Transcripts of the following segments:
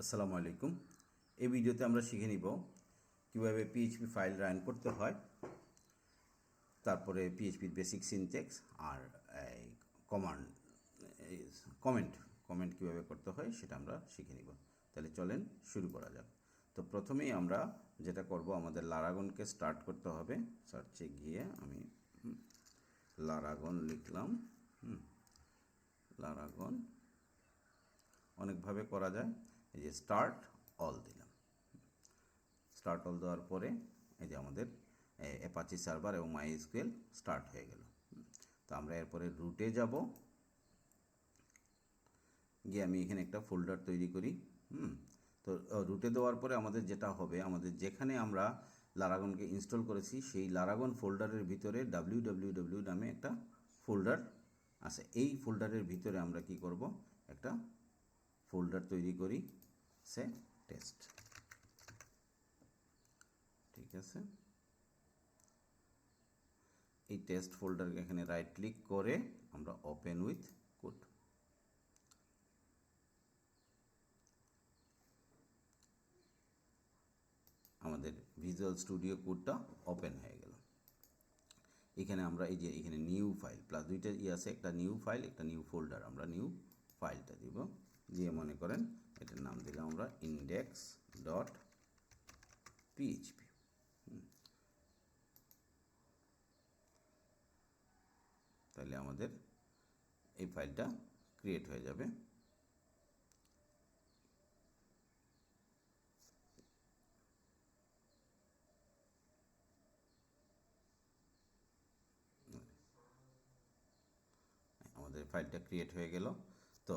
আসসালামু আলাইকুম। এই ভিডিওতে আমরা শিখে নিব কীভাবে পিএইচপি ফাইল রান করতে হয়, তারপরে পিএইচপির বেসিক সিনটেক্স আর কমান্ড কমেন্ট কমেন্ট কীভাবে করতে হয় সেটা আমরা শিখে নিব। তাহলে চলেন শুরু করা যাক। তো প্রথমেই আমরা যেটা করব, আমাদের লারাগনকে স্টার্ট করতে হবে। সার্চে গিয়ে আমি লারাগন লিখলাম লারাগন, অনেকভাবে করা যায়। এই যে স্টার্ট অল দিলাম। স্টার্ট অল দেওয়ার পরে এই যে আমাদের অ্যাপাচি সার্ভার এবং মাই স্কুয়েল স্টার্ট হয়ে গেল। তো আমরা এরপরে রুটে যাব। গিয়ে আমি এখানে একটা ফোল্ডার তৈরি করি, হুম? তো রুটে দেওয়ার পরে আমাদের যেটা হবে, আমাদের যেখানে আমরা লারাগনকে ইনস্টল করেছি, সেই লারাগন ফোল্ডারের ভিতরে ডাব্লিউ ডাব্লিউ ডাব্লিউ নামে একটা ফোল্ডার আছে। এই ফোল্ডারের ভিতরে আমরা কি করব? একটা ফোল্ডার তৈরি করি, সে টেস্ট ঠিক আছে? এই টেস্ট ফোল্ডারকে এখানে রাইট ক্লিক করে আমরা ওপেন উইথ কোড আমাদের ভিজুয়াল স্টুডিও কোডটা ওপেন হয়ে গেল। এখানে আমরা এই যে এখানে নিউ ফাইল প্লাস দুইটা ই আছে, একটা নিউ ফাইল একটা নিউ ফোল্ডার আমরা নিউ ফাইলটা দিব। দিয়ে মনে করেন, এটার নাম দিলাম আমরা ইন্ডেক্স ডট পিএইচপি তাহলে আমাদের এই ফাইলটা ক্রিয়েট হয়ে যাবে। আমাদের ফাইলটা ক্রিয়েট হয়ে গেল। তো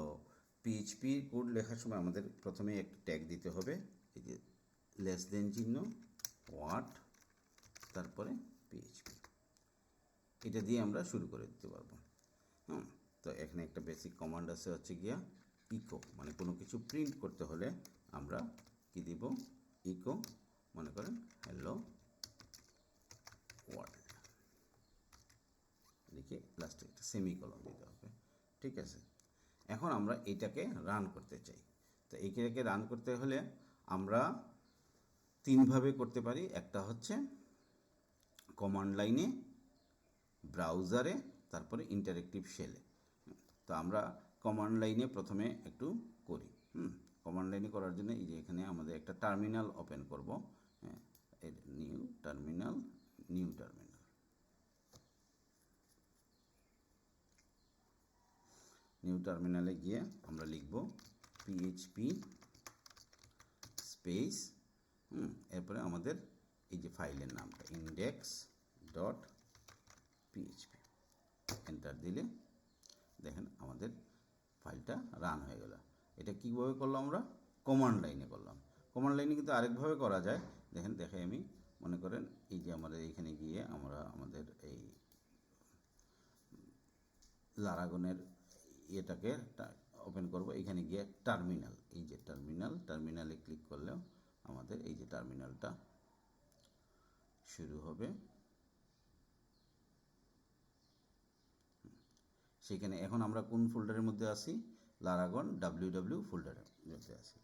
পিএইচপি কোড লেখার সময় আমাদের প্রথমে একটা ট্যাগ দিতে হবে। এই যে লেস দেন চিহ্ন ওয়াট তারপরে পিএইচপি এটা দিয়ে আমরা শুরু করে দিতে পারব। হুম, তো এখানে একটা বেসিক কমান্ড আছে হচ্ছে গিয়া ইকো মানে কোনো কিছু প্রিন্ট করতে হলে আমরা কি দিব? ইকো মনে করেন হ্যালো ওয়ার্ল্ড লিখে লাস্টে একটা সেমিকলন দিতে হবে। ঠিক আছে? এখন আমরা এটাকে রান করতে চাই। তো এইটাকে রান করতে হলে আমরা তিনভাবে করতে পারি। একটা হচ্ছে কমান্ড লাইনে ব্রাউজারে তারপরে ইন্টারেক্টিভ শেলে তো আমরা কমান্ড লাইনে প্রথমে একটু করি। হুম কমান্ড লাইনে করার জন্য এই যে এখানে আমাদের একটা টার্মিনাল ওপেন করব। হ্যাঁ new terminal new terminal new টার্মিনালে গিয়ে আমরা লিখব পিএইচপি স্পেস এরপরে আমাদের এই যে ফাইলের নামটা ইন্ডেক্স ডট পিএইচপি এন্টার দিলে দেখেন আমাদের ফাইলটা রান হয়ে গেল। এটা কীভাবে করলাম আমরা? কমান্ড লাইনে করলাম। কমান্ড লাইনে কিন্তু আরেকভাবে করা যায়। দেখেন, দেখে আমি মনে করেন এই যে আমাদের এখানে গিয়ে আমরা আমাদের এই লারাগনের ইয়েটাকে ওপেন করব। এখানে গিয়ে টার্মিনাল এই যে টার্মিনাল টার্মিনালে ক্লিক করলেও আমাদের এই যে টার্মিনালটা শুরু হবে। সেখানে এখন আমরা কোন ফোল্ডারের মধ্যে আছি? লারাগন ডাব্লিউ ডাব্লিউ ফোল্ডারের মধ্যে আছি।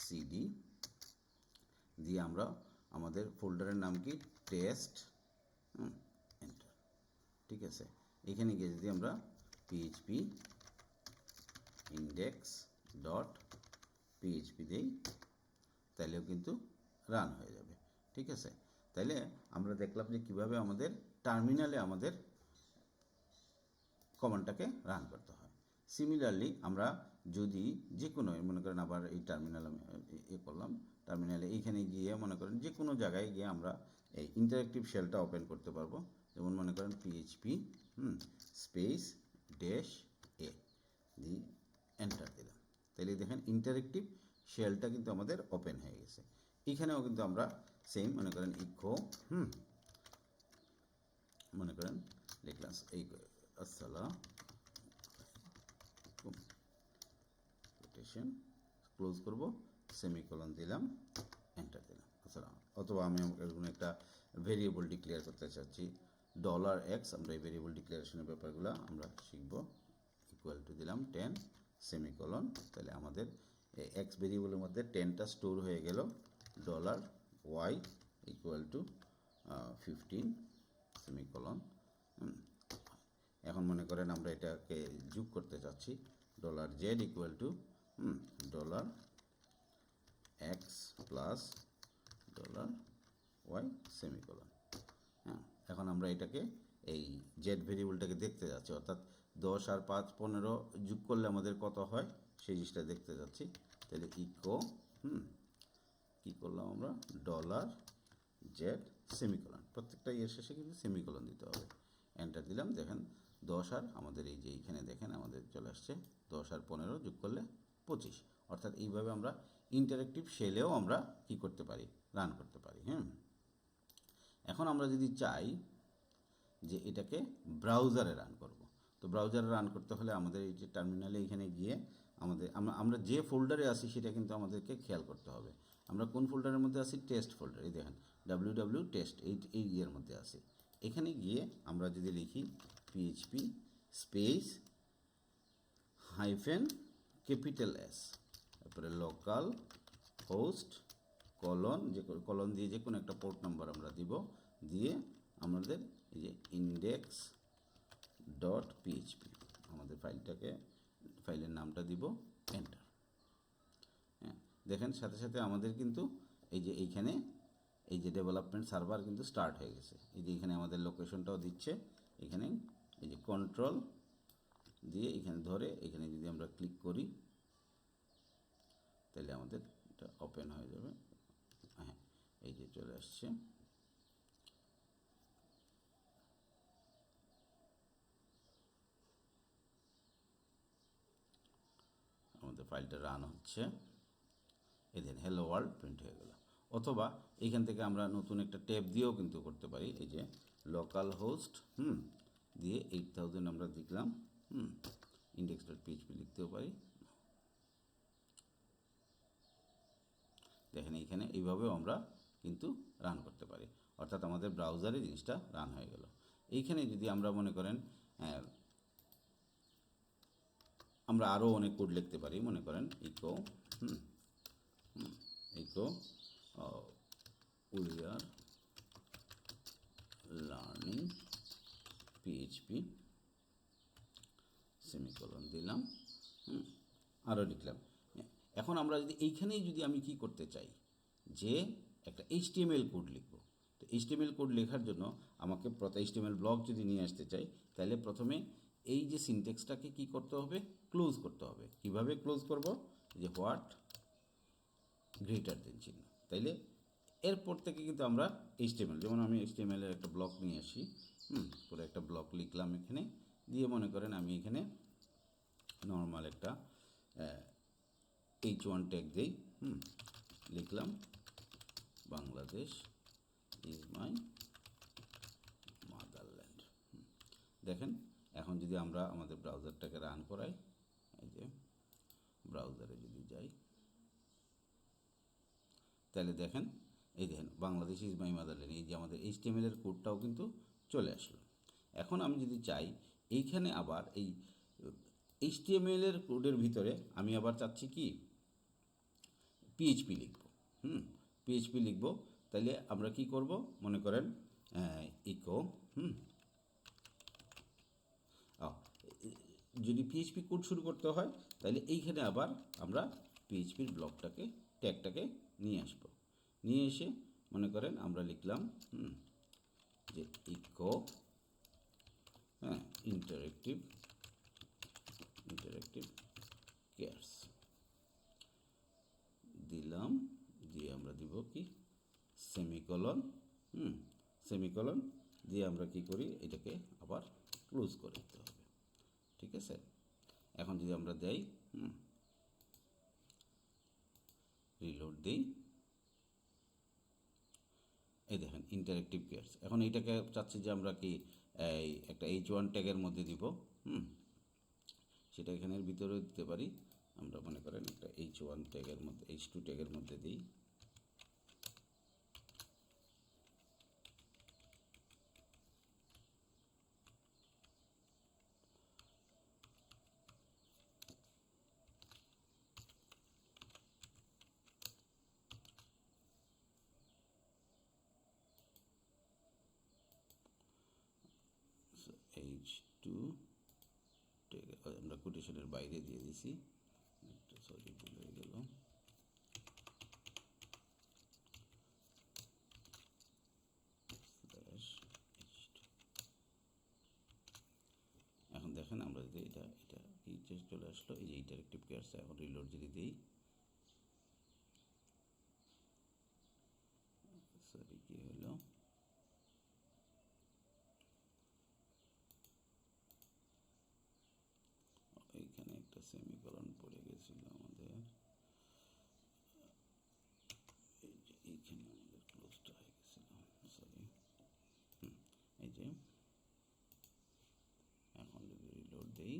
সিডি দিয়ে আমরা আমাদের ফোল্ডারের নাম কি? টেস্ট এন্টার ঠিক আছে? এখানে গিয়ে যদি আমরা পিএইচপি ইন্ডেক্স ডট পিএইচপি দেই তাহলেও কিন্তু রান হয়ে যাবে, ঠিক আছে? তাইলে আমরা দেখলাম যে কীভাবে আমাদের টার্মিনালে আমাদের কমান্ডটাকে রান করতে হয়। সিমিলারলি আমরা যদি যে কোনো মনে করেন আবার এই টার্মিনাল আমি, এ করলাম টার্মিনালে এইখানে গিয়ে মনে করেন যে কোনো জায়গায় গিয়ে আমরা এই ইন্টারেক্টিভ শেলটা ওপেন করতে পারব, যেমন মনে করেন PHP hmm space dash A দিয়ে এন্টার দিলাম। তাহলে দেখেন ইন্টারেক্টিভ শেলটা কিন্তু আমাদের ওপেন হয়ে গেছে। এখানেও কিন্তু আমরা সেম মনে করেন ইকো হুম, মনে করেন লিখলাম এই আসসালাম ক্লোজ করব সেমিকলন দিলাম এন্টার দিলাম। আসসালাম অথবা আমি কোনো একটা ভেরিয়েবল ডিক্লেয়ার করতে চাচ্ছি ডলার এক্স আমরা এই ভেরিয়েবল ডিক্লারেশনের ব্যাপারগুলো আমরা শিখব। ইকুয়াল টু দিলাম টেন সেমিকলন তাহলে আমাদের এক্স ভেরিয়েবলের মধ্যে টেনটা স্টোর হয়ে গেল dollar Y equal to fifteen semicolon এখন মনে করেন আমরা এটাকে যোগ করতে চাচ্ছি dollar Z equal to dollar X plus dollar Y semicolon হ্যাঁ এখন আমরা এটাকে এই জেড ভেরিয়েবলটাকে দেখতে যাচ্ছি, অর্থাৎ দশ আর পাঁচ পনেরো যোগ করলে আমাদের কত হয়? সেই জিনিসটা দেখতে যাচ্ছি। তাহলে ইকো হুম, কী করলাম আমরা? Dollar Z semicolon. প্রত্যেকটা ইয়ের শেষে কিন্তু সেমিকলন দিতে হবে। এন্টার দিলাম, দেখেন দশ আর আমাদের এই যে এইখানে দেখেন আমাদের চলে আসছে। দশ আর পনেরো যোগ করলে পঁচিশ। অর্থাৎ এইভাবে আমরা ইন্টারেক্টিভ শেলেও আমরা কি করতে পারি? রান করতে পারি হ্যাঁ এখন আমরা যদি চাই যে এটাকে ব্রাউজারে রান করব। তো ব্রাউজারে রান করতে হলে আমাদের এই যে টার্মিনালে এখানে গিয়ে আমাদের, আমরা আমরা যে ফোল্ডারে আছি সেটা কিন্তু আমাদেরকে খেয়াল করতে হবে। আমরা কোন ফোল্ডারের মধ্যে আছি? টেস্ট ফোল্ডার এই দেখেন ডাব্লিউ ডাব্লিউ টেস্ট এই এই ইয়ের মধ্যে আছি। এখানে গিয়ে আমরা যদি লিখি PHP space hyphen capital S তারপরে লোকাল হোস্ট কলন যে কলন দিয়ে যে কোনো একটা পোর্ট নাম্বার আমরা দিব, দিয়ে আমাদের এই যে ইন্ডেক্স ডট পিএইচপি আমাদের ফাইলটাকে, ফাইলের নামটা দিব এন্টার হ্যাঁ দেখেন সাথে সাথে আমাদের কিন্তু এই যে এইখানে, এই যে ডেভেলপমেন্ট সার্ভার কিন্তু স্টার্ট হয়ে গেছে। এই যে এখানে আমাদের লোকেশনটাও দিচ্ছে, এখানে এই যে কন্ট্রোল দিয়ে এখানে ধরে, এখানে যদি আমরা ক্লিক করি, তাহলে আমাদের এটা ওপেন হয়ে যাবে। হ্যাঁ এই যে চলে আসছে আমাদের ফাইলটা রান হচ্ছে। এই দেন হ্যালো ওয়ার্ল্ড প্রিন্ট হয়ে গেল। অথবা এইখান থেকে আমরা নতুন একটা ট্যাব দিয়েও কিন্তু করতে পারি এই যে লোকাল হোস্ট হুম দিয়ে এইট থাউজেন্ড আমরা লিখলাম হুম ইন্ডেক্স ডট পিএইচপি লিখতেও পারি। দেখেন এইখানে এইভাবেও আমরা কিন্তু রান করতে পারি। অর্থাৎ আমাদের ব্রাউজারে জিনিসটা রান হয়ে গেল। এইখানে যদি আমরা মনে করেন আহ, আমরা আরও অনেক কোড লিখতে পারি, মনে করেন echo hmm echo we are learning PHP semicolon দিলাম, হুম আরও লিখলাম। এখন আমরা যদি এইখানেই যদি আমি কি করতে চাই, যে একটা এইচটিএমএল কোড লিখব, তো এইচটিএমএল কোড লেখার জন্য আমাকে প্রথম এইচটিএমএল ব্লক যদি নিয়ে আসতে চাই, তাহলে প্রথমে এই যে সিনটেক্সটাকে কি করতে হবে? ক্লোজ করতে হবে। কীভাবে ক্লোজ করব? যে হোয়াট গ্রেটার দেন চিহ্ন। তাইলে এরপর থেকে কিন্তু আমরা এইচটিএমএল যেমন আমি এইচটিএমএল এর একটা ব্লক নিয়ে আসি, হুম, পুরো একটা ব্লক লিখলাম এখানে, দিয়ে মনে করেন আমি এখানে নর্মাল একটা এইচ ওয়ান ট্যাগ দিই, হুম, লিখলাম, বাংলাদেশ ইজ মাই মাদারল্যান্ড দেখেন এখন যদি আমরা আমাদের ব্রাউজারটাকে রান করাই, এই যে ব্রাউজারে যদি যাই, তাহলে দেখেন, এই দেখেন, বাংলাদেশ ইজ মাই মাদারল্যান্ড এই যে আমাদের এইচটিএমএল এর কোডটাও কিন্তু চলে আসলো। এখন আমি যদি চাই, এইখানে আবার এই এইচটিএমএল এর কোডের ভিতরে আমি আবার চাচ্ছি কি? পিএইচপি লিখব, হুম পিএইচপি লিখব, তাহলে আমরা কি করব? মনে করেন ইকো হুম যদি পিএইচপি কোড শুরু করতে হয়, তাহলে এইখানে আবার আমরা পিএইচপির ব্লকটাকে ট্যাগটাকে নিয়ে আসব। নিয়ে এসে মনে করেন আমরা লিখলাম যে ইকো হ্যাঁ ইন্টারেক্টিভ ইন্টারেক্টিভ কেয়ার্স দিলাম, দিয়ে আমরা দিব কি? সেমিকলন হুম সেমিকলন দিয়ে আমরা কি করি? এটাকে আবার ক্লোজ করে দিতে হবে। ঠিক আছে? এখন যদি আমরা দেই রিলোড দিই, এই দেখেন ইন্টারেক্টিভ কেয়ার্স এখন এইটাকে চাচ্ছি যে আমরা কি এই একটা এইচ ওয়ান ট্যাগের মধ্যে দিব হুম, সেটা এখানের ভিতরেও দিতে পারি। আমরা মনে করেন একটা এইচ ওয়ান ট্যাগের মধ্যে এইচ টু ট্যাগের মধ্যে দিই। এইচ টু আমরা কোটেশনের বাইরে দিয়ে দিছি। একটা সরি ভুল হয়ে গেল। Slash H2 এখন দেখেন আমরা যদি এটা এটা এই চলে আসলো, এই যে ইন্টারেক্টিভ কে আসছে এখন রিলোড যদি দিই সরি কি হলো এইখানে একটা সেমিকলন পড়ে গেছিল আমাদের এই যে এইখানে আমাদের ক্লোজটা হয়ে গেছিল সরি এই যে এখন যদি রিলোড দেই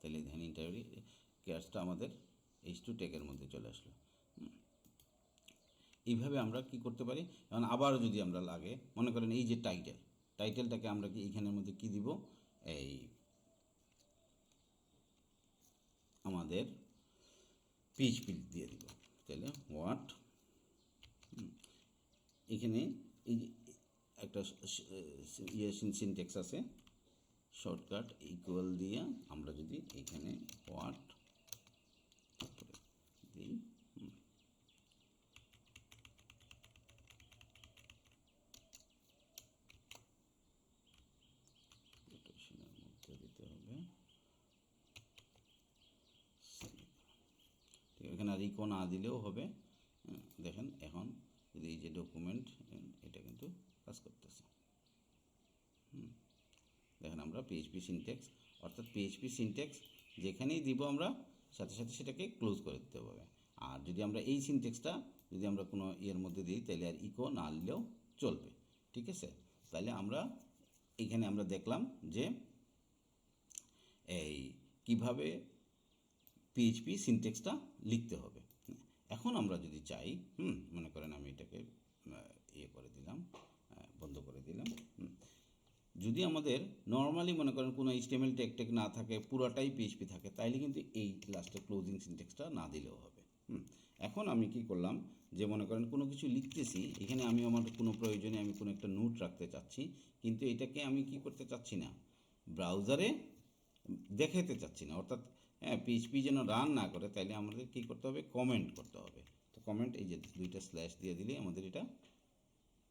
তাহলে ধ্যান ইন্টারভিউ ক্যাশটা আমাদের এইচ টু টেকের মধ্যে চলে আসলো। এইভাবে আমরা কি করতে পারি? এখন আবারও যদি আমরা লাগে, মনে করেন এই যে টাইটেল টাইটেলটাকে আমরা কি এইখানের মধ্যে কি দিব? এই আমাদের পিএইচপি দিয়ে দিব। তাহলে হোয়াট এখানে এই একটা ইয়ে সিনটেক্স আছে। শর্টকাট ইকুয়াল দিয়ে আমরা যদি এখানে তারপরে দিই। কোটেশনের মধ্যে এখানে আর ইকো না দিলেও হবে। হ্যাঁ, দেখেন এখন যদি এই যে ডকুমেন্ট এটা কিন্তু কাজ করতেছে। দেখেন আমরা পিএইচপি সিনটেক্স অর্থাৎ পিএইচপি সিনটেক্স যেখানেই দিব আমরা, সাথে সাথে সেটাকে ক্লোজ করে দিতে হবে। আর যদি আমরা এই সিনটেক্সটা যদি আমরা কোনো ইয়ের মধ্যে দিই, তাহলে আর ইকো না দিলেও চলবে। ঠিক আছে? তাহলে আমরা এখানে আমরা দেখলাম যে এই কীভাবে পিএইচপি সিনটেক্সটা লিখতে হবে। এখন আমরা যদি চাই, হুম, মনে করেন আমি এটাকে ইয়ে করে দিলাম। বন্ধ করে দিলাম। যদি আমাদের নর্মালি মনে করেন কোনো এইচটিএমএল টেক টেক না থাকে, পুরোটাই পিএইচপি থাকে, তাইলে কিন্তু এই লাস্টের ক্লোজিং সিনটেক্সটা না দিলেও হবে। এখন আমি কি করলাম যে মনে করেন কোনো কিছু লিখতেছি, এখানে আমি আমার কোনো প্রয়োজনে আমি কোনো একটা নোট রাখতে চাচ্ছি, কিন্তু এটাকে আমি কি করতে চাচ্ছি না? ব্রাউজারে দেখাতে চাচ্ছি না। অর্থাৎ হ্যাঁ পিএইচপি যেন রান না করে, তাইলে আমাদের কি করতে হবে? কমেন্ট করতে হবে। তো কমেন্ট এই যে দুইটা স্ল্যাশ দিয়ে দিলে আমাদের এটা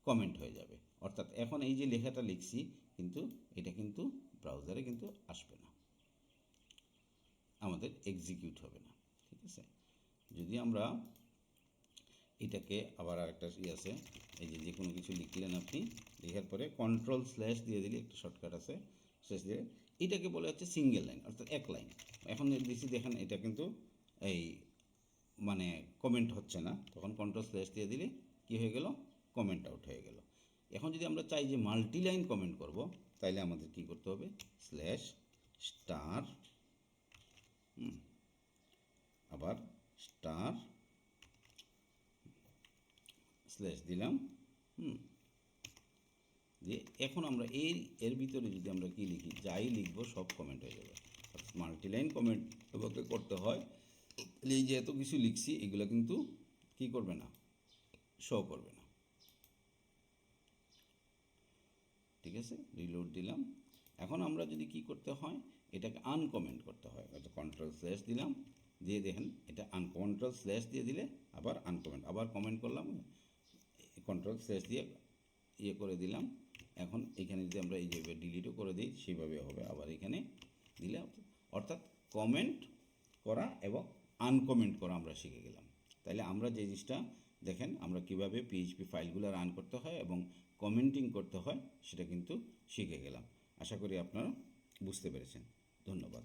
কমেন্ট হয়ে যাবে। অর্থাৎ এখন এই যে লেখাটা লিখছি, কিন্তু এটা কিন্তু ব্রাউজারে কিন্তু আসবে না। আমাদের এক্সিকিউট হবে না, ঠিক আছে? যদি আমরা এটাকে আবার আরেকটা ই আছে, এই যে যে কোনো কিছু লিখলেন আপনি, লেখার পরে কন্ট্রোল স্ল্যাশ দিয়ে দিলে একটা শর্টকাট আছে স্ল্যাশ দিয়ে এটাকে বলে হচ্ছে সিঙ্গেল লাইন অর্থাৎ এক লাইন এখন দিচ্ছি দেখেন এটা কিন্তু এই মানে কমেন্ট হচ্ছে না, তখন কন্ট্রোল স্ল্যাশ দিয়ে দিলে কি হয়ে গেল? কমেন্ট আউট হয়ে গেল। এখন যদি আমরা চাই যে মাল্টি লাইন কমেন্ট করব, তাইলে আমাদের কি করতে হবে? স্ল্যাশ স্টার আবার স্টার স্ল্যাশ দিলাম, হুম, দিয়ে এখন আমরা এই, এর ভিতরে যদি আমরা কি লিখি, যাই লিখব, সব কমেন্ট হয়ে যাবে। মাল্টিলাইন কমেন্ট তোমাকে করতে হয়। এই যে এত কিছু লিখছি, এগুলো কিন্তু কি করবে না? শো করবে না। ঠিক আছে? রিলোড দিলাম। এখন আমরা যদি কি করতে হয়, এটাকে আনকমেন্ট করতে হয়। হয়তো কন্ট্রোল স্ল্যাশ দিলাম, দিয়ে দেখেন, এটা আনকন্ট্রোল স্ল্যাশ দিয়ে দিলে আবার আনকমেন্ট আবার কমেন্ট করলাম কন্ট্রোল স্ল্যাশ দিয়ে ইয়ে করে দিলাম। এখন এখানে যদি আমরা এই ডিলিটও করে দিই, সেইভাবে হবে। আবার এখানে দিলে অর্থাৎ কমেন্ট করা এবং আনকমেন্ট করা আমরা শিখে গেলাম। তাহলে আমরা যে জিনিসটা, দেখেন, আমরা কীভাবে পিএইচপি ফাইলগুলো রান করতে হয় এবং কমেন্টিং করতে হয় সেটা কিন্তু শিখে গেলাম। আশা করি আপনারা বুঝতে পেরেছেন। ধন্যবাদ।